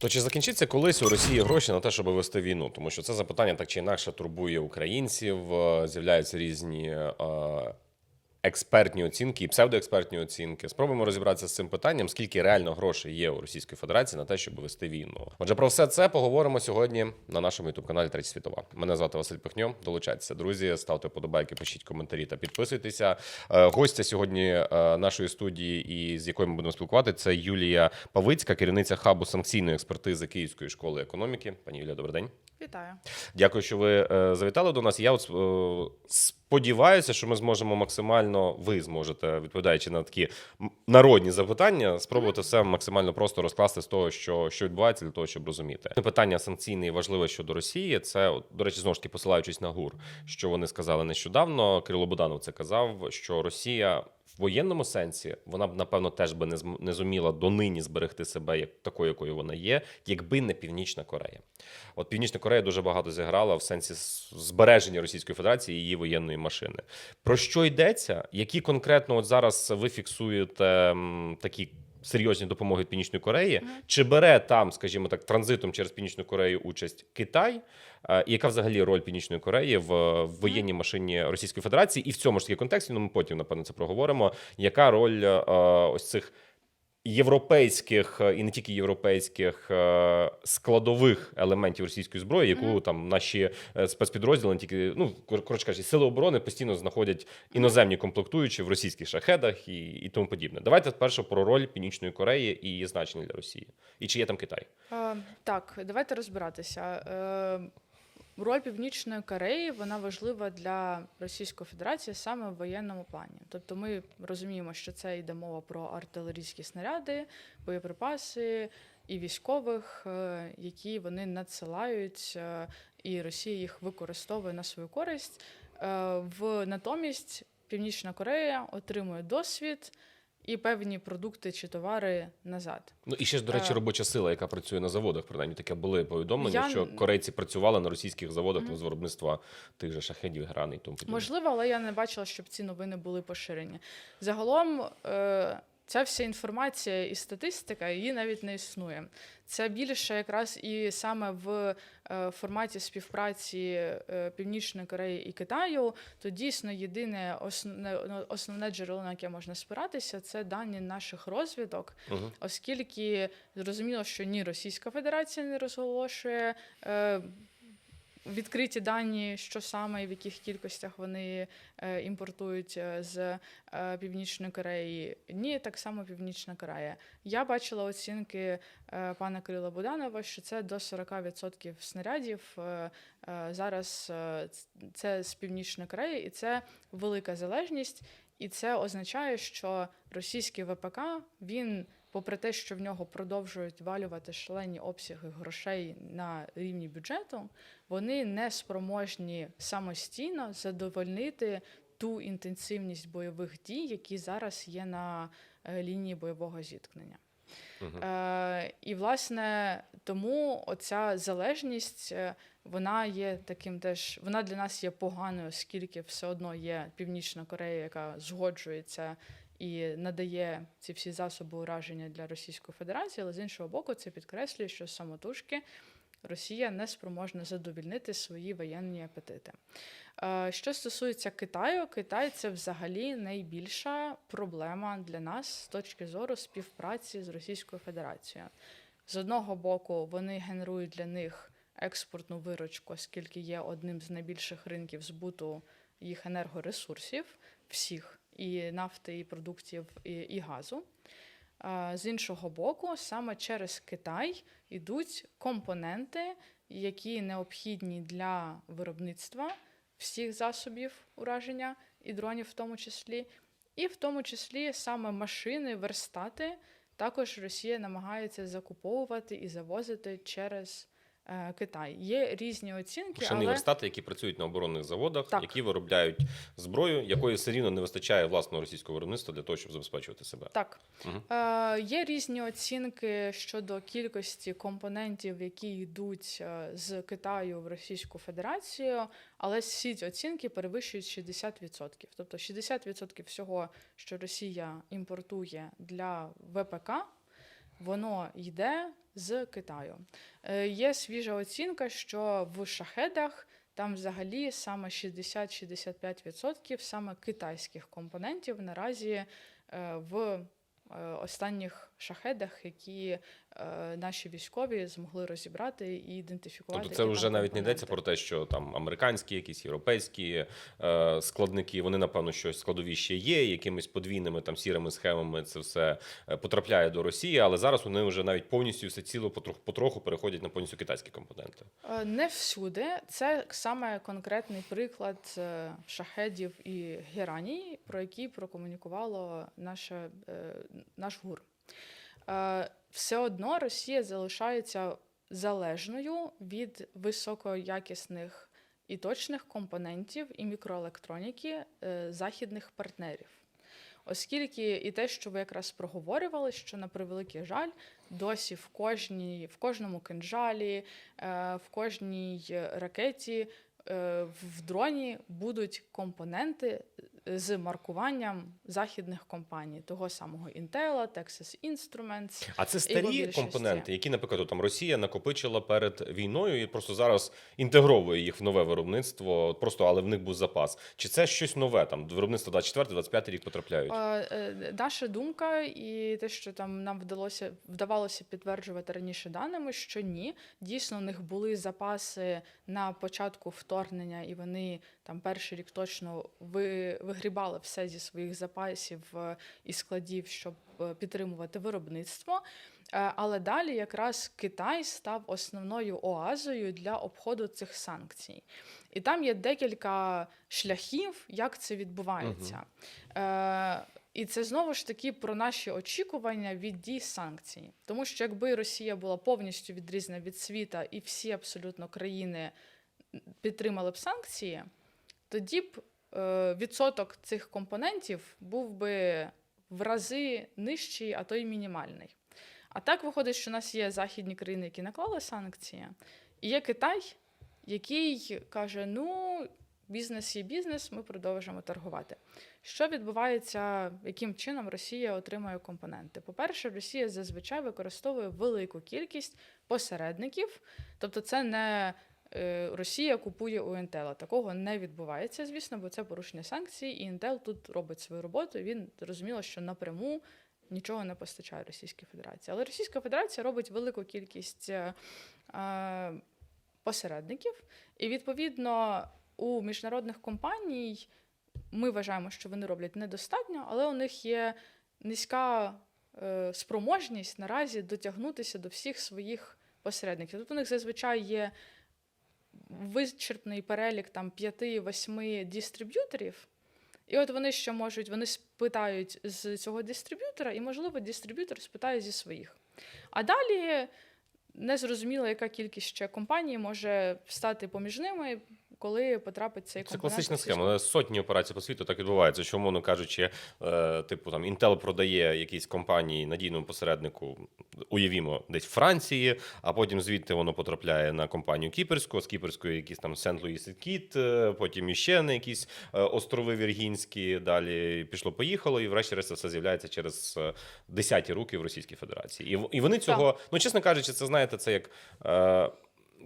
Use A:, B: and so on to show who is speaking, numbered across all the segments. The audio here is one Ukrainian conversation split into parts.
A: То чи закінчиться колись у Росії гроші на те, щоб вести війну? Тому що це запитання так чи інакше турбує українців. е, З'являються різні е, експертні оцінки і псевдоекспертні оцінки. Спробуємо розібратися з цим питанням, скільки реально грошей є у Російської Федерації на те, щоб вести війну. Отже, про все це поговоримо сьогодні на нашому ютуб каналі Третя світова. Мене звати Василь Пихньо. Долучайтеся, друзі, ставте подобайки, пишіть коментарі та підписуйтеся. Е, Гостя сьогодні е, нашої студії, і з якою ми будемо спілкувати, це Юлія Павицька, керівниця хабу санкційної експертизи Київської школи економіки. Пані Юлія, добрий день.
B: Вітаю.
A: Дякую, що ви е, завітали до нас. Я от е, сподіваюся, що ми зможемо максимально, ви зможете, відповідаючи на такі народні запитання, спробувати все максимально просто розкласти з того, що, що відбувається, для того, щоб розуміти. Питання санкційне і важливе щодо Росії. Це до речі, знову ж таки посилаючись на ГУР, що вони сказали нещодавно. Кирило Буданов це казав, що Росія. Воєнному сенсі вона б напевно теж би не не зуміла донині зберегти себе як такою, якою вона є, якби не Північна Корея. От Північна Корея дуже багато зіграла в сенсі збереження Російської Федерації і її воєнної машини. Про що йдеться? Які конкретно от зараз ви фіксуєте такі серйозні допомоги від Північної Кореї? Чи бере там, скажімо так, транзитом через Північну Корею участь Китай? Е, І яка взагалі роль Північної Кореї в, в воєнній машині Російської Федерації? І в цьому ж таки контексті, ну ми потім напевно це проговоримо. Яка роль е, ось цих європейських е, і не тільки європейських е, складових елементів російської зброї, яку там наші е, спецпідрозділи, не тільки ну кор- коротше кажучи, сили оборони постійно знаходять іноземні комплектуючі в російських шахедах і, і тому подібне. Давайте спершу про роль Північної Кореї і її значення для Росії. І чи є там Китай?
B: Е, так, давайте розбиратися. Е, роль Північної Кореї вона важлива для Російської Федерації саме в воєнному плані. Тобто ми розуміємо, що це йде мова про артилерійські снаряди, боєприпаси і військових, е, які вони надсилають, е, і Росія їх використовує на свою користь. Е, в натомість Північна Корея отримує досвід і певні продукти чи товари назад.
A: Ну і ще ж, до речі,
B: Е.
A: робоча сила, яка працює на заводах, принаймні таке були повідомлення,
B: Я-
A: що корейці працювали на російських заводах там, з виробництва тих же шахедів, грани і тому подібне.
B: Можливо, але я не бачила, щоб ці новини були поширені. Загалом, е, ця вся інформація і статистика її навіть не існує. Це більше якраз і саме в е, форматі співпраці е, Північної Кореї і Китаю, то дійсно єдине основне, ну, основне джерело, на яке можна спиратися, це дані наших розвідок,
A: Мгм.
B: оскільки зрозуміло, що ні Російська Федерація не розголошує. Відкриті дані, що саме і в яких кількостях вони е, імпортують е, з е, Північної Кореї. Ні, так само Північна Корея. Я бачила оцінки пана Кирила Буданова, що це до 40% снарядів зараз це з Північної Кореї, і це велика залежність. І це означає, що російський ВПК він, попри те, що в нього продовжують валювати шалені обсяги грошей на рівні бюджету, вони не спроможні самостійно задовольнити ту інтенсивність бойових дій, які зараз є на е, лінії бойового зіткнення.
A: Мгм.
B: Е, і власне тому оця залежність е, вона є таким теж, вона для нас є поганою, оскільки все одно є Північна Корея, яка згоджується і надає ці всі засоби ураження для Російської Федерації, але з іншого боку, це підкреслює, що самотужки Росія не спроможна задовільнити свої воєнні апетити. Е, Що стосується Китаю, Китай це взагалі найбільша проблема для нас з точки зору співпраці з Російською Федерацією. З одного боку, вони генерують для них експортну виручку, оскільки є одним з найбільших ринків збуту їх енергоресурсів, всіх і нафти, і продуктів, і, і газу. З іншого боку, саме через Китай йдуть компоненти, які необхідні для виробництва всіх засобів ураження і дронів, в тому числі, і в тому числі саме машини, верстати. Також Росія намагається закуповувати і завозити через Китай. Є різні оцінки,
A: Машини
B: але
A: верстати, які працюють на оборонних заводах,
B: Так.
A: які виробляють зброю, якої все рівно не вистачає власного російського виробництва для того, щоб забезпечувати себе.
B: так.
A: Мгм.
B: Е, є різні оцінки щодо кількості компонентів, які йдуть е, з Китаю в Російську Федерацію, але всі ці оцінки перевищують 60%. Тобто 60% всього, що Росія імпортує для ВПК, воно йде з Китаю. Е, Є свіжа оцінка, що в шахедах там взагалі саме 60-65% саме китайських компонентів наразі е, в е, останніх шахедах, які е, наші військові змогли розібрати і ідентифікувати.
A: Тобто це вже навіть не йдеться про те, що там американські, якісь європейські е, складники, вони напевно щось складові ще є, якимись подвійними там сірими схемами це все е, потрапляє до Росії, але зараз вони вже навіть повністю все ціло потроху потроху переходять на повністю китайські компоненти.
B: Е, Не всюди. Це саме конкретний приклад е, шахедів і гераній, про які прокомунікувало наше, е, наш ГУР. Е, Все одно Росія залишається залежною від високоякісних і точних компонентів і мікроелектроніки е, західних партнерів. Оскільки і те, що ви якраз проговорювали, що на превеликий жаль, досі в кожній, в кожному кинжалі, е, в кожній ракеті, в дроні будуть компоненти з маркуванням західних компаній, того самого Intel, Texas Instruments.
A: А це старі компоненти, які, наприклад, там Росія накопичила перед війною і просто зараз інтегровує їх в нове виробництво, просто але в них був запас. Чи це щось нове? Там виробництво 24-25 рік потрапляють?
B: Е, Наша думка і те, що там нам вдалося вдавалося підтверджувати раніше даними, що ні, дійсно у них були запаси на початку вторгнення, і вони там перший рік точно ви, вигрібали все зі своїх запасів е, і складів, щоб е, підтримувати виробництво. Е, Але далі якраз Китай став основною оазою для обходу цих санкцій. І там є декілька шляхів, як це відбувається. Е, і це знову ж таки про наші очікування від дій санкцій. Тому що якби Росія була повністю відрізана від світа і всі абсолютно країни підтримали б санкції, тоді б е, відсоток цих компонентів був би в рази нижчий, а то й мінімальний. А так виходить, що у нас є західні країни, які наклали санкції, і є Китай, який каже: ну, бізнес є бізнес, ми продовжимо торгувати. Що відбувається, яким чином Росія отримує компоненти? По-перше, Росія зазвичай використовує велику кількість посередників, тобто це не Росія купує у Intel. Такого не відбувається, звісно, бо це порушення санкцій, і Intel тут робить свою роботу. Він зрозуміло, що напряму нічого не постачає Російській Федерації. Але Російська Федерація робить велику кількість е, е, посередників, і відповідно у міжнародних компаній ми вважаємо, що вони роблять недостатньо, але у них є низька е, спроможність наразі дотягнутися до всіх своїх посередників. Тобто у них зазвичай є вичерпний перелік там 5-8 дистриб'юторів. І от вони що можуть, вони спитають з цього дистриб'ютора, і, можливо, дистриб'ютор спитає зі своїх. А далі незрозуміло, яка кількість ще компаній може стати поміж ними, коли потрапить цей
A: Це класична схема. Сотні операцій по світу так відбувається. Що, умовно кажучи, е, типу там Intel продає якійсь компанії надійному посереднику, уявімо, десь в Франції, а потім звідти воно потрапляє на компанію Кіперську, з Кіперської якісь там Сент-Луїс і Кіт, потім іще на якісь е, острови Віргінські. Далі пішло-поїхало, і врешті-решт все з'являється через е, десяті руки в Російській Федерації. І, і вони цього, ну чесно кажучи, це знаєте, це як. Е,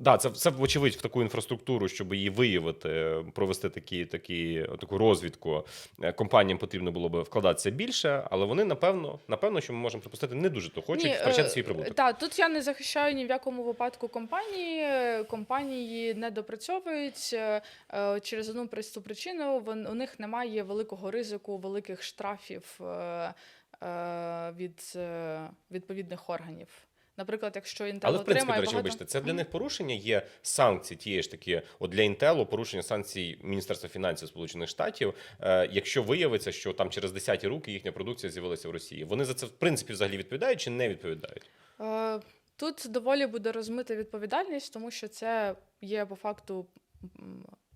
A: Да, це все вочевидь в таку інфраструктуру, щоб її виявити, провести такі, такі, таку розвідку. Е, Компаніям потрібно було би вкладатися більше, але вони напевно, напевно, що ми можемо припустити, не дуже то хочуть
B: Ні,
A: втрачати
B: е,
A: свій прибуток.
B: Так, тут я не захищаю ні в якому випадку компанії. Компанії не допрацьовують е, через одну просту причину. У них немає великого ризику, великих штрафів від відповідних органів. Наприклад, якщо Intel
A: Але в принципі, до речі,
B: багато...
A: вибачте, це для них порушення є санкції тієї ж таки, от для Інтелу порушення санкцій Міністерства фінансів Сполучених Штатів, е, якщо виявиться, що там через десяті руки їхня продукція з'явилася в Росії. Вони за це в принципі взагалі відповідають чи не відповідають?
B: Е, Тут доволі буде розмита відповідальність, тому що це є по факту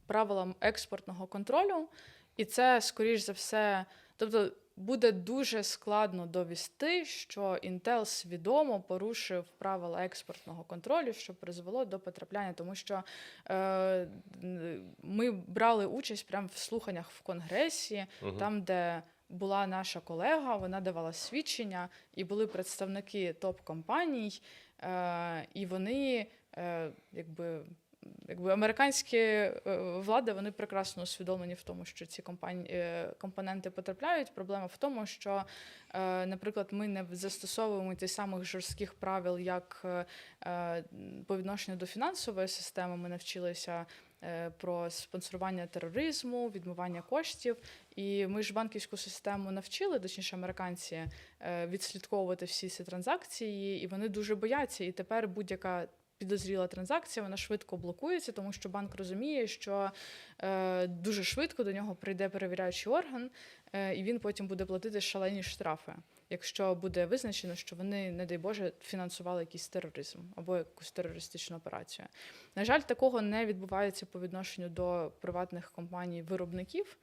B: правилам експортного контролю, і це, скоріш за все, тобто буде дуже складно довести, що Intel свідомо порушив правила експортного контролю, що призвело до потрапляння, тому що е, ми брали участь прямо в слуханнях в Конгресі,
A: Мгм.
B: там, де була наша колега, вона давала свідчення, і були представники топ-компаній, е, і вони е, якби. Якби американські е, влади вони прекрасно усвідомлені в тому, що ці компанії е, компоненти потрапляють. Проблема в тому, що, е, наприклад, ми не застосовуємо тих самих жорстких правил, як по відношенню до фінансової системи. Ми навчилися про спонсорування тероризму, відмивання коштів. І ми ж банківську систему навчили, точніше, американці відслідковувати всі ці транзакції, і вони дуже бояться. І тепер будь-яка підозріла транзакція, вона швидко блокується, тому що банк розуміє, що е, дуже швидко до нього прийде перевіряючий орган, е, і він потім буде платити шалені штрафи. Якщо буде визначено, що вони, не дай Боже, фінансували якийсь тероризм або якусь терористичну операцію. На жаль, такого не відбувається по відношенню до приватних компаній виробників.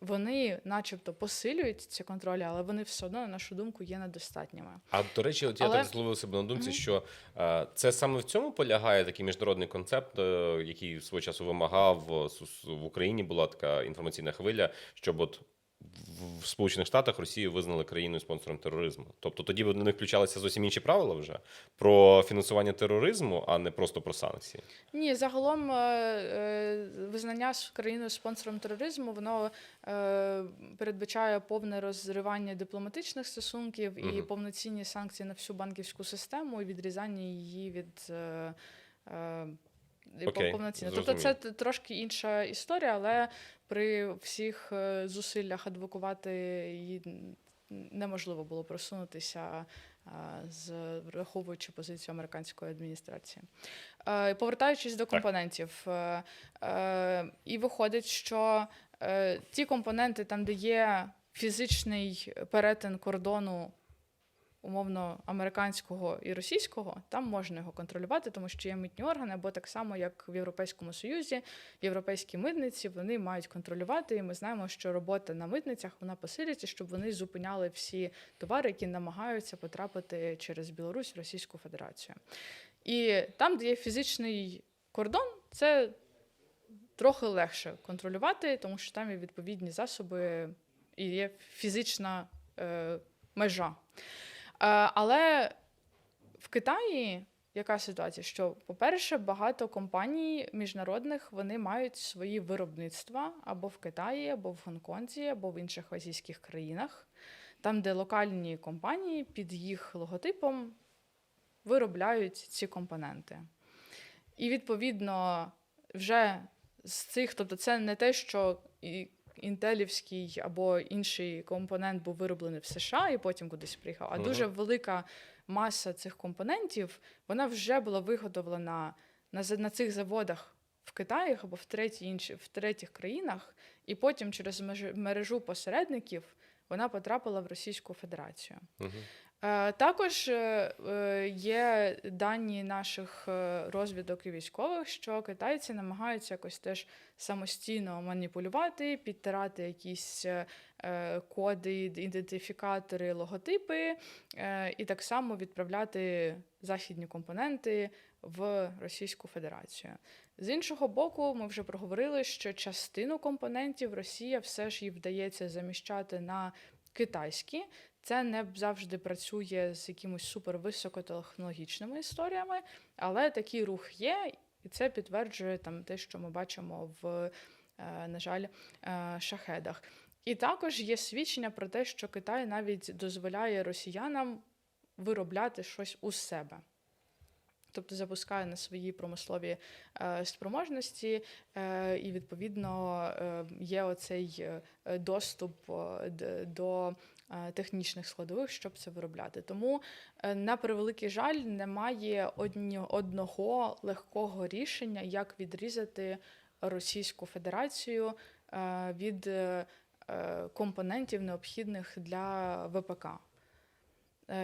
B: Вони, начебто, посилюють ці контролі, але вони все одно, на нашу думку, є недостатніми.
A: А до речі, от я
B: Але-
A: так зловив себе на думці,
B: Мгм.
A: що е, це саме в цьому полягає такий міжнародний концепт, е, який свого часу вимагав е, в Україні була така інформаційна хвиля, щоб от в- Сполучених Штатах Росію визнали країною спонсором тероризму. Тобто тоді б до них включалися зовсім інші правила вже про фінансування тероризму, а не просто про санкції.
B: Ні, загалом е, е, визнання країною спонсором тероризму воно е, передбачає повне розривання дипломатичних стосунків і
A: Мгм.
B: повноцінні санкції на всю банківську систему і відрізання її від. Е,
A: Окей,
B: повноцінно. Тобто це трошки інша історія, але при всіх е, зусиллях адвокувати її неможливо було просунутися, з враховуючи позицію американської адміністрації. Е, Повертаючись до компонентів, е, і виходить, що ті компоненти, там, де є фізичний перетин кордону. Умовно американського і російського, там можна його контролювати, тому що є митні органи, або так само, як в Європейському Союзі, європейські митниці вони мають контролювати. І ми знаємо, що робота на митницях вона посилюється, щоб вони зупиняли всі товари, які намагаються потрапити через Білорусь Російську Федерацію. І там, де є фізичний кордон, це трохи легше контролювати, тому що там є відповідні засоби і є фізична е, межа. Е, але в Китаї яка ситуація? Що, по-перше, багато компаній міжнародних вони мають свої виробництва або в Китаї, або в Гонконзі, або в інших азійських країнах, там, де локальні компанії під їх логотипом виробляють ці компоненти. І відповідно вже з цих, тобто це не те, що і інтелівський або інший компонент був вироблений в США і потім кудись приїхав, а
A: Мгм.
B: дуже велика маса цих компонентів вона вже була виготовлена на, на цих заводах в Китаї або в, треті інші, в третіх країнах, і потім через мережу посередників вона потрапила в Російську Федерацію.
A: Мгм.
B: Е, Також е, е, є дані наших е, розвідок і військових, що китайці намагаються якось теж самостійно маніпулювати, підтирати якісь е, е, коди, ідентифікатори, логотипи, е, і так само відправляти західні компоненти в Російську Федерацію. З іншого боку, ми вже проговорили, що частину компонентів Росія все ж їй вдається заміщати на китайські. Це не завжди працює з якимись супервисокотехнологічними історіями, але такий рух є, і це підтверджує там те, що ми бачимо в, е, на жаль, е, шахедах. І також є свідчення про те, що Китай навіть дозволяє росіянам виробляти щось у себе. Тобто запускає на свої промислові е, спроможності, е, і відповідно е, є оцей доступ до технічних складових, щоб це виробляти. Тому, на превеликий жаль, немає одні, одного легкого рішення, як відрізати Російську Федерацію від компонентів, необхідних для ВПК.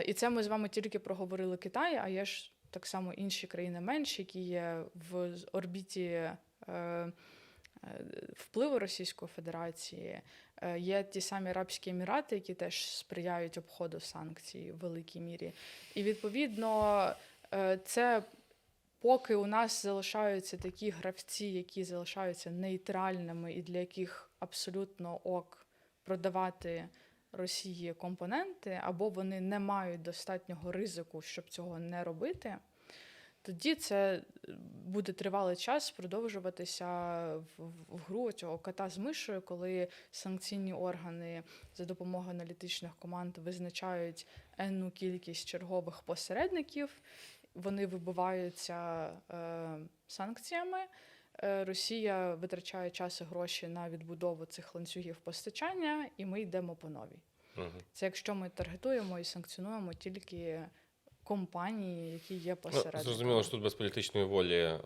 B: І це ми з вами тільки проговорили Китай, а є ж так само інші країни менші, які є в орбіті е, е, впливу Російської Федерації. Е, Є ті самі Арабські Емірати, які теж сприяють обходу санкцій в великій мірі. І відповідно це. Поки у нас залишаються такі гравці, які залишаються нейтральними і для яких абсолютно ок продавати Росії компоненти, або вони не мають достатнього ризику, щоб цього не робити, тоді це е, буде тривалий час продовжуватися в, в- гру цього кота з мишою, коли санкційні органи за допомогою аналітичних команд визначають енну кількість чергових посередників, вони вибиваються е, санкціями. Е, Росія витрачає час і гроші на відбудову цих ланцюгів постачання, і ми йдемо по новій.
A: Мгм.
B: Це якщо ми таргетуємо і санкціонуємо тільки компанії, які є
A: Ну, зрозуміло, що тут без політичної волі е,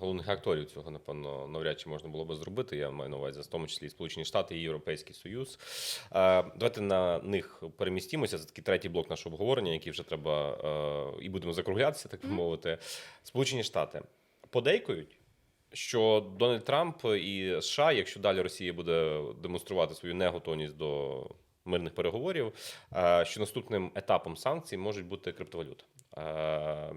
A: головних акторів цього, напевно, навряд чи можна було би зробити. Я маю на увазі, в тому числі і Сполучені Штати і Європейський Союз. Е, давайте на них перемістімося. Це такий третій блок нашого обговорення, який вже треба е, і будемо закруглятися, так би мовити. Сполучені Штати подейкують. Що Дональд Трамп і США, якщо далі Росія буде демонструвати свою неготовність до мирних переговорів, е, що наступним етапом санкцій можуть бути криптовалюта. Е,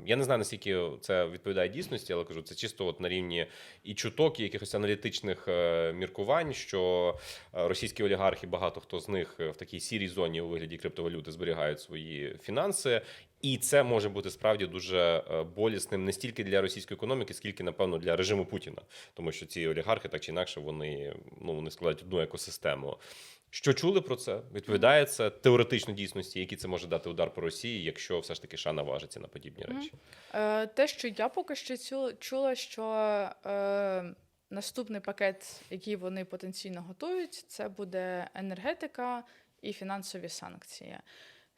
A: Я не знаю, наскільки це відповідає дійсності, але кажу, це чисто от на рівні і чуток, і якихось аналітичних е, міркувань, що російські олігархи, багато хто з них в такій сірій зоні у вигляді криптовалюти зберігають свої фінанси. І це може бути справді дуже е, болісним не стільки для російської економіки, скільки, напевно, для режиму Путіна, тому що ці олігархи так чи інакше вони ну вони складають одну екосистему. Що чули про це? Відповідає це теоретично дійсності, який це може дати удар по Росії, якщо все ж таки США наважиться на подібні речі.
B: Е, те, що я поки що чула, що е, наступний пакет, який вони потенційно готують, це буде енергетика і фінансові санкції.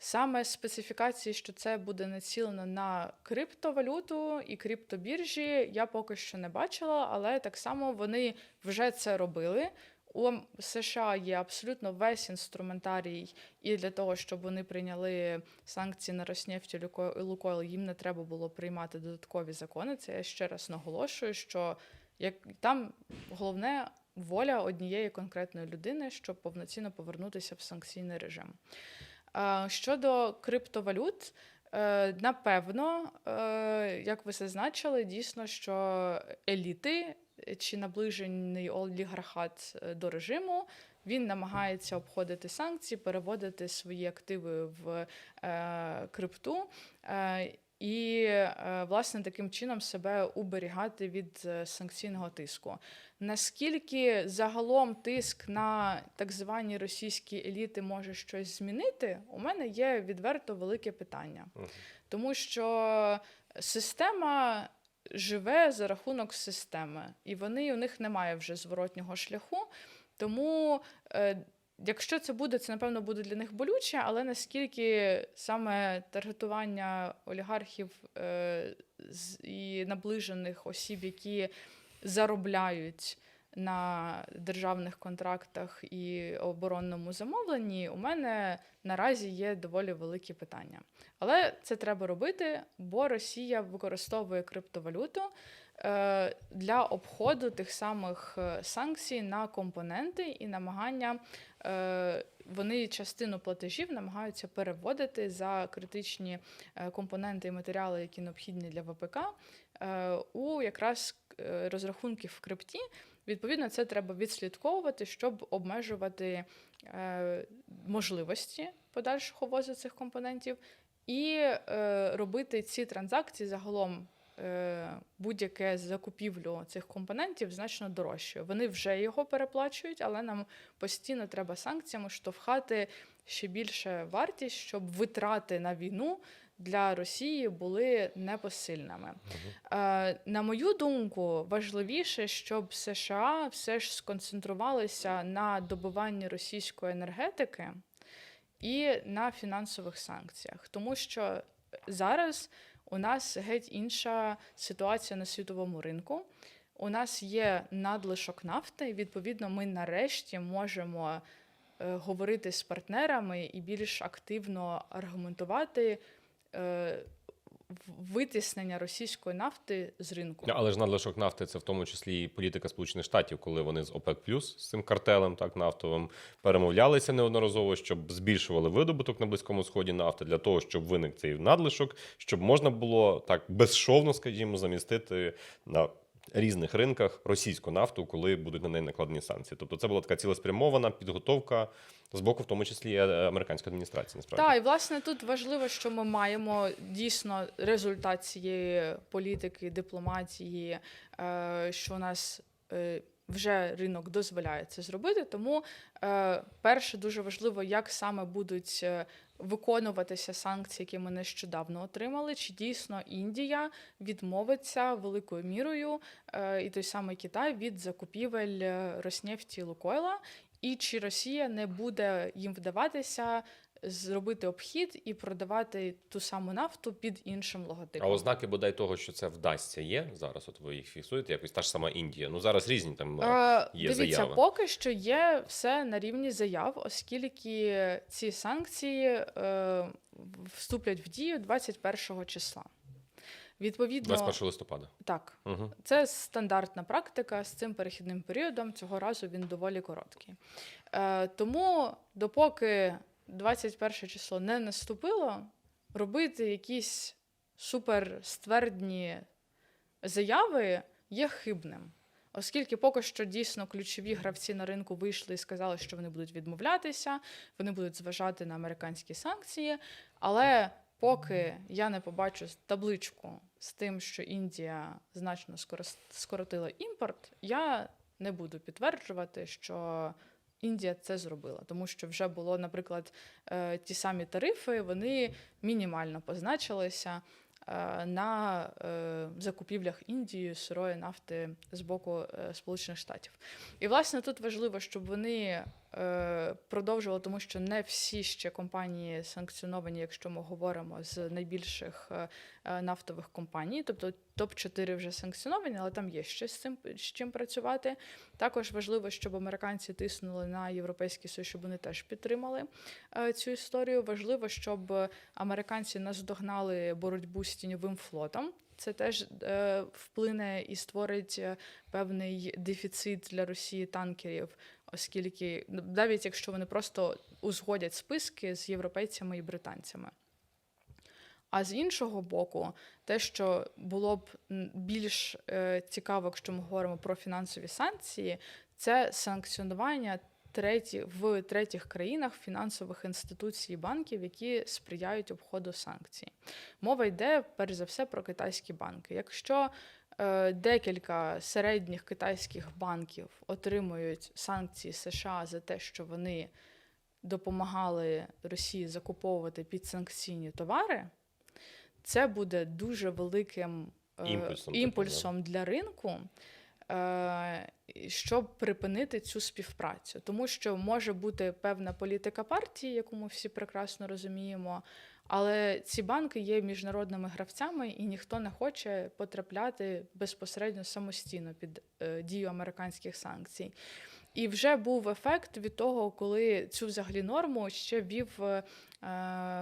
B: Саме специфікації, що це буде націлено на криптовалюту і криптобіржі, я поки що не бачила, але так само вони вже це робили. У США є абсолютно весь інструментарій, і для того, щоб вони прийняли санкції на Роснефть і Лукойл, їм не треба було приймати додаткові закони. Це я ще раз наголошую, що як там головне воля однієї конкретної людини, щоб повноцінно повернутися в санкційний режим. Щодо криптовалют, е, напевно, е, як ви зазначили, дійсно, що еліти чи наближений олігархат е, до режиму. Він намагається обходити санкції, переводити свої активи в е, крипту е, і, е, власне, таким чином себе уберігати від е, санкційного тиску. Наскільки загалом тиск на так звані російські еліти може щось змінити, у мене є відверто велике питання. Тому що система живе за рахунок системи, і вони у них немає вже зворотнього шляху. Тому, е, якщо це буде, це напевно буде для них болюче, але наскільки саме таргетування олігархів е, і наближених осіб, які заробляють на державних контрактах і оборонному замовленні, у мене наразі є доволі великі питання. Але це треба робити, бо Росія використовує криптовалюту е, для обходу тих самих е, санкцій на компоненти і намагання. Е, Вони частину платежів намагаються переводити за критичні е, компоненти і матеріали, які необхідні для ВПК, е, у якраз розрахунки в крипті. Відповідно, це треба відслідковувати, щоб обмежувати можливості подальшого ввозу цих компонентів і робити ці транзакції загалом. Е, Будь-яке закупівлю цих компонентів значно дорожче. Вони вже його переплачують, але нам постійно треба санкціями штовхати ще більше вартість, щоб витрати на війну для Росії були непосильними. Е, на мою думку, важливіше, щоб США все ж сконцентрувалися на добиванні російської енергетики і на фінансових санкціях, тому що зараз у нас геть інша ситуація на світовому ринку. У нас є надлишок нафти, і відповідно, ми нарешті можемо е, говорити з партнерами і більш активно аргументувати е, витіснення російської нафти з ринку.
A: Але ж надлишок нафти це в тому числі і політика Сполучених Штатів, коли вони з ОПЕК з цим картелем, так нафтовим, перемовлялися неодноразово, щоб збільшували видобуток на близькому сході нафти для того, щоб виник цей надлишок, щоб можна було так безшовно, скажімо, замістити на різних ринках російську нафту, коли будуть на неї накладені санкції. Тобто це була така цілеспрямована підготовка з боку, в тому числі е, американської адміністрації. Насправді
B: Так, і власне тут важливо, що ми маємо дійсно результат цієї політики, дипломатії, е, що у нас е, вже ринок дозволяє це зробити. Тому е, перше дуже важливо, як саме будуть виконуватися санкції, які ми нещодавно отримали. Чи дійсно Індія відмовиться великою мірою е, і той самий Китай від закупівель е, Роснефті Лукойла, і чи Росія не буде їм вдаватися зробити обхід і продавати ту саму нафту під іншим
A: А ознаки бодай того, що це вдасться, є зараз. От ви їх фіксуєте, якось та ж сама Індія. Ну зараз різні там Е, є
B: Дивіться,
A: заяви.
B: поки що є все на рівні заяв, оскільки ці санкції е, вступлять в дію 21 числа. Відповідно,
A: 21 листопада.
B: так,
A: Угу.
B: Це стандартна практика з цим перехідним періодом. Цього разу він доволі короткий. Е, тому, допоки 21 число не наступило, робити якісь суперствердні заяви є хибним. Оскільки поки що дійсно ключові гравці на ринку вийшли і сказали, що вони будуть відмовлятися, вони будуть зважати на американські санкції. Але поки я не побачу табличку з тим, що Індія значно скоротила імпорт, я не буду підтверджувати, що Індія це зробила, тому що вже було, наприклад, е, ті самі тарифи, вони мінімально позначилися е, на е, закупівлях Індії сирої нафти з боку Сполучених Штатів. І власне тут важливо, щоб вони е, продовжували, тому що не всі ще компанії санкціоновані, якщо ми говоримо з найбільших е, е, нафтових компаній, тобто топ 4 вже санкціоновані, але там є ще з цим з чим працювати. Також важливо, щоб американці тиснули на європейський союз, щоб вони теж підтримали цю історію. Важливо, щоб американці наздогнали боротьбу з тіньовим флотом. Це теж вплине і створить певний дефіцит для Росії танкерів, оскільки ну, навіть якщо вони просто узгодять списки з європейцями і британцями. А з іншого боку, те, що було б більш е, цікаво, якщо ми говоримо про фінансові санкції, це санкціонування треті, в третіх країнах фінансових інституцій і банків, які сприяють обходу санкцій. Мова йде перш за все про китайські банки. Якщо декілька середніх китайських банків отримують санкції США за те, що вони допомагали Росії закуповувати підсанкційні товари, це буде дуже великим е,
A: Імпульсом
B: імпульсом для ринку. е, Щоб припинити цю співпрацю, тому що може бути певна політика партії, яку ми всі прекрасно розуміємо, але ці банки є міжнародними гравцями, і ніхто не хоче потрапляти безпосередньо самостійно під е, дію американських санкцій. І вже був ефект від того, коли цю взагалі норму ще ввів е,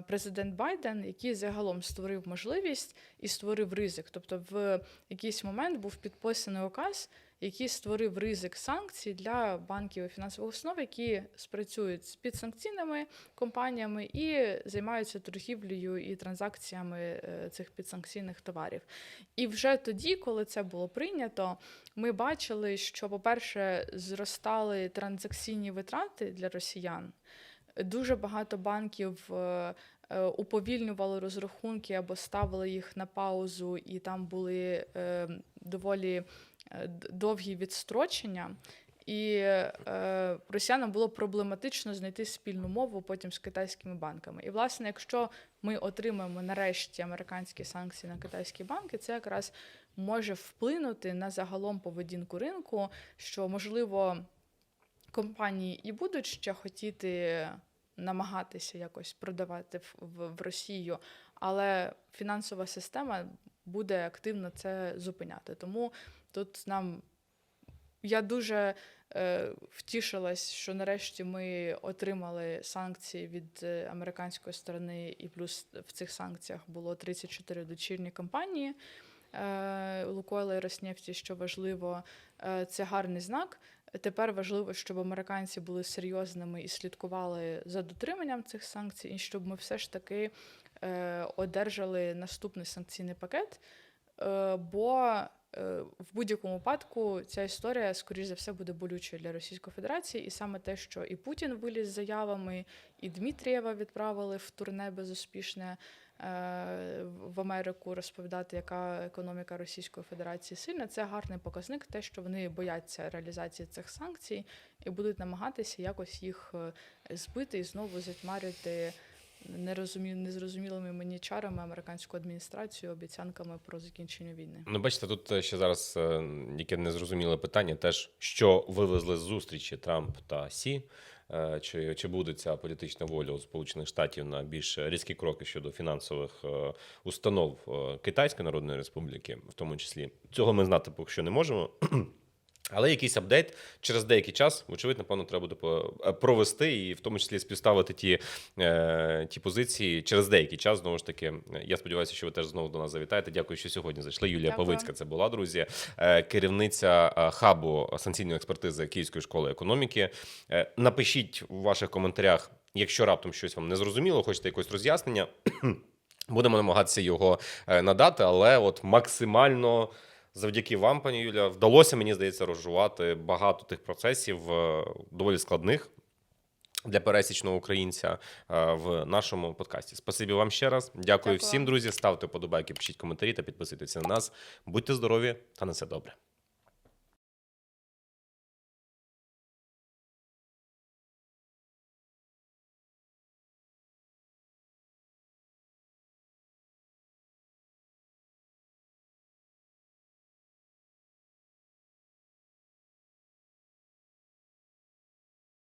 B: президент Байден, який загалом створив можливість і створив ризик. Тобто, в якийсь момент був підписаний указ, який створив ризик санкцій для банків і фінансових установ, які спрацюють з підсанкційними компаніями і займаються торгівлею і транзакціями е, цих підсанкційних товарів. І вже тоді, коли це було прийнято, ми бачили, що, по-перше, зростали транзакційні витрати для росіян. Дуже багато банків е, е, уповільнювали розрахунки або ставили їх на паузу, і там були доволі довгі відстрочення. І е, росіянам було проблематично знайти спільну мову потім з китайськими банками. І, власне, якщо ми отримаємо нарешті американські санкції на китайські банки, це якраз може вплинути на загалом поведінку ринку, що можливо компанії і будуть ще хотіти намагатися якось продавати в, в, в Росію, але фінансова система буде активно це зупиняти. Тому тут нам я дуже е, втішилась, що нарешті ми отримали санкції від е, американської сторони, і плюс в цих санкціях було 34 дочірні компанії. е, Лукойла і Роснефті, що важливо, е, це гарний знак. Тепер важливо, щоб американці були серйозними і слідкували за дотриманням цих санкцій, і щоб ми все ж таки одержали наступний санкційний пакет. Бо в будь-якому випадку ця історія, скоріш за все, буде болючою для Російської Федерації, і саме те, що і Путін виліз з заявами, і Дмитрієва відправили в турне безуспішне е, в Америку розповідати, яка економіка Російської Федерації сильна. Це гарний показник, те, що вони бояться реалізації цих санкцій і будуть намагатися якось їх е, збити і знову затьмарити. Незрозумілими мені чарами американську адміністрацію, обіцянками про закінчення війни.
A: Ну, бачите, тут е, ще зараз е, яке незрозуміле питання, теж що вивезли з зустрічі Трамп та Сі. Е, Чи, чи буде ця політична воля у Сполучених Штатів на більш різкі кроки щодо фінансових установ Китайської Народної Республіки, в тому числі цього ми знати поки що не можемо. Але якийсь апдейт через деякий час, вочевидь, напевно, треба буде е, провести і в тому числі співставити ті, е, ті позиції через деякий час. Знову ж таки, я сподіваюся, що ви теж знову до нас завітаєте. Дякую, що сьогодні зайшли. Юлія
B: Дякую.
A: Павицька це була, друзі, е, керівниця е, хабу санкційної експертизи Київської школи економіки. Е, Напишіть у ваших коментарях, якщо раптом щось вам не зрозуміло, хочете якось роз'яснення. Будемо намагатися його надати, але от максимально завдяки вам, пані Юля, вдалося, мені здається, розжувати багато тих процесів е, доволі складних для пересічного українця е, в нашому подкасті. Спасибі вам ще раз. Дякую,
B: Дякую
A: всім, друзі. Ставте подобайки, пишіть коментарі та підписуйтесь на нас. Будьте здорові та на все добре.